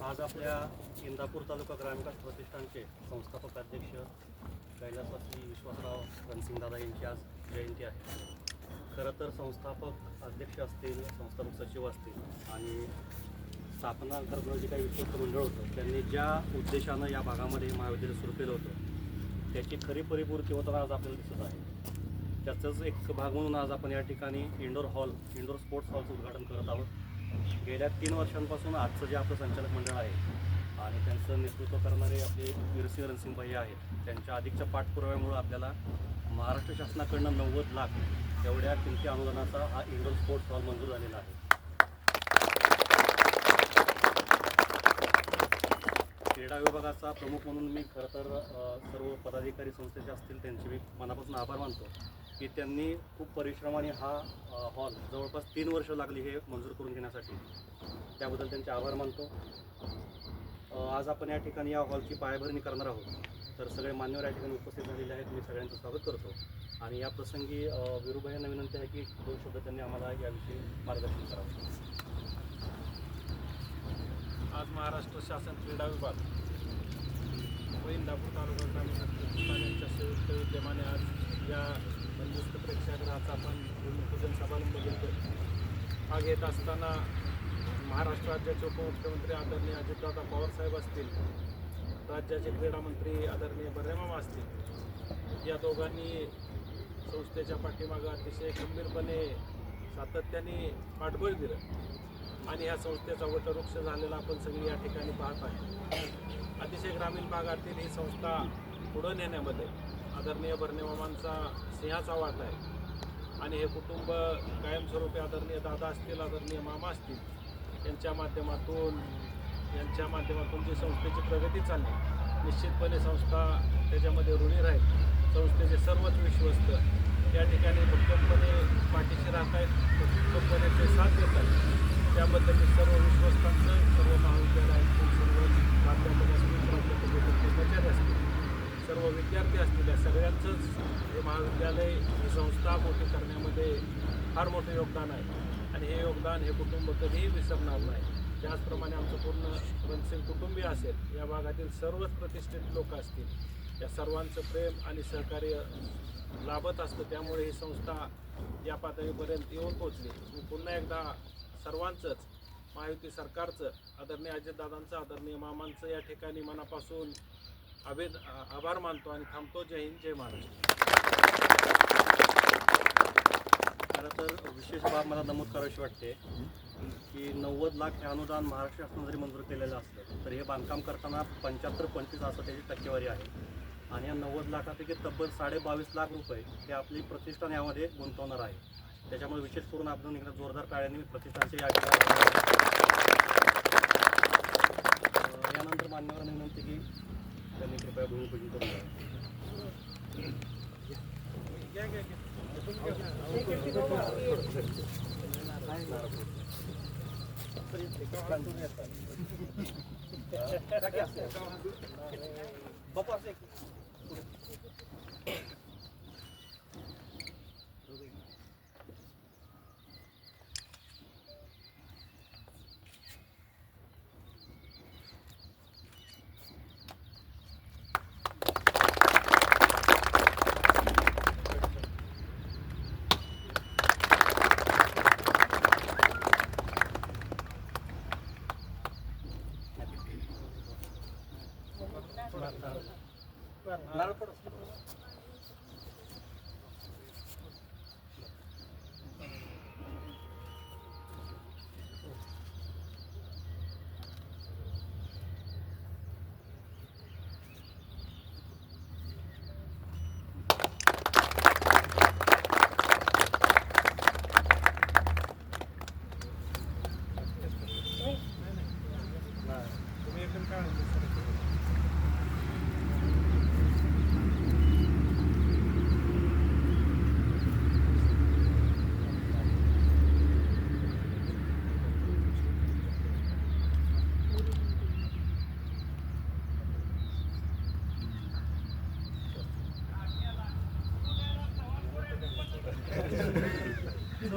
आज आपल्या इंदापूर तालुका ग्रामविकास प्रतिष्ठानचे संस्थापक अध्यक्ष कैलासवासी विश्वासराव रणसिंगदादा यांची आज जयंती आहे. खरं तर संस्थापक अध्यक्ष असतील संस्थापक सचिव असतील आणि स्थापना अंतर्गत जे काही विश्वस्त मंडळ होतं त्यांनी ज्या उद्देशानं या भागामध्ये महाविद्यालय सुरू केलं होतं त्याची खरी परिपूर्ती होताना आज आपल्याला दिसत आहे. त्याचंच एक भाग म्हणून आज आपण या ठिकाणी इंडोर हॉल इंडोर स्पोर्ट्स हॉलचं उद्घाटन करत आहोत. गेल्या तीन वर्षांपासून आजचं जे आपलं संचालक मंडळ आहे आणि त्यांचं नेतृत्व करणारे आपले वीरसिंह रणसिंग भाई आहेत त्यांच्या अधिकच्या पाठपुराव्यामुळं आपल्याला महाराष्ट्र शासनाकडनं नव्वद लाख एवढ्या किमती अनुदानाचा हा इंडोर स्पोर्ट्स हॉल मंजूर झालेला आहे. क्रीडा विभागाचा प्रमुख म्हणून मी खरं तर सर्व पदाधिकारी संस्थेचे असतील त्यांचे मी मनापासून आभार मानतो की त्यांनी खूप परिश्रमाने हा हॉल जवळपास तीन वर्ष लागली हे मंजूर करून घेण्यासाठी. त्याबद्दल त्यांचे आभार मानतो. आज आपण या ठिकाणी या हॉलची पायाभरणी करणार आहोत. तर सगळे मान्यवर या ठिकाणी उपस्थित झालेले आहेत. मी सगळ्यांचं स्वागत करतो. आणि या प्रसंगी अ, यांना विनंती आहे की दोन शब्द त्यांनी आम्हाला याविषयी मार्गदर्शन करावं. आज महाराष्ट्र शासन क्रीडा विभाग व इंदापूर तालुका ग्रामीण प्रतिष्ठान यांच्या संयुक्त विद्यमाने आज या बंदिस्त प्रेक्षागृहाचा आपण भूमिपूजन समारंभ घेतो हा घेत असताना महाराष्ट्र राज्याचे उपमुख्यमंत्री आदरणीय अजितदादा पवारसाहेब असतील राज्याचे क्रीडा मंत्री आदरणीय बर्रेमामा असतील या दोघांनी संस्थेच्या पाठीमागं अतिशय गंभीरपणे सातत्याने पाठबळ दिलं. आणि ह्या संस्थेचा वटवृक्ष झालेला आपण सगळी या ठिकाणी पाहत आहे. अतिशय ग्रामीण भागातील ही संस्था पुढं नेण्यामध्ये आदरणीय भरणेमामांचा सिंहाचा वाट आहे. आणि हे कुटुंब कायमस्वरूपी आदरणीय दादा असतील आदरणीय मामा असतील यांच्या माध्यमातून यांच्या माध्यमातून जी संस्थेची प्रगती चालली निश्चितपणे संस्था त्याच्यामध्ये ऋणी राहील. संस्थेचे सर्वच विश्वस्त या ठिकाणी भक्कमपणे पाठीशी राहत आहेत भक्कमपणे ते साथ देत आहेत त्याबद्दल मी सर्व विश्वस्तांचं सर्व महाविद्यालयातील सर्व प्राध्यापक असतील प्राध्यापक कर्मचारी असतील सर्व विद्यार्थी असतील या सगळ्यांचंच हे महाविद्यालय ही संस्था मोठी करण्यामध्ये फार मोठं योगदान आहे. आणि हे योगदान हे कुटुंब कधीही विसरणार नाही. त्याचप्रमाणे आमचं पूर्ण रणसिंग कुटुंबीय असेल या भागातील सर्वच प्रतिष्ठित लोक असतील या सर्वांचं प्रेम आणि सहकार्य लाभत असतं. त्यामुळे ही संस्था या पातळीपर्यंत येऊन पोचली मी पुन्हा एकदा सर्वांचंच महायुती सरकारचं आदरणीय अजितदादांचं आदरणीय मामांचं या ठिकाणी मनापासून अभेद आभार मानतो आणि थांबतो. जय हिंद जय महाराष्ट्र. खरं तर विशेष बाब मला नमूद करावीशी वाटते की नव्वद लाख हे अनुदान महाराष्ट्र शासनाने जरी मंजूर केलेलं असलं तर हे बांधकाम करताना पंच्याहत्तर पंचवीस असं त्याची टक्केवारी आहे. आणि या नव्वद लाखापैकी तब्बल साडे बावीस लाख रुपये हे आपली प्रतिष्ठान यामध्ये गुंतवणार आहे. त्याच्यामुळे विशेष करून आपण इकडे जोरदार टाळ्यांनी प्रतिष्ठानचे या ठिकाणी यानंतर मान्यवरांना विनंती की त्यांनी कृपया भूमिपूजन करून बापा Claro, nah. claro.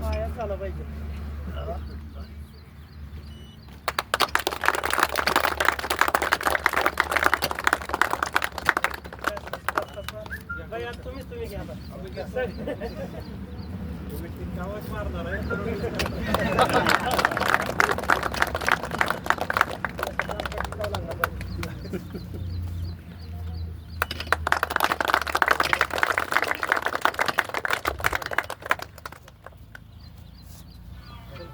पायात झाला पाहिजे तुम्हीच तुम्ही घ्या आता. मारणार आहे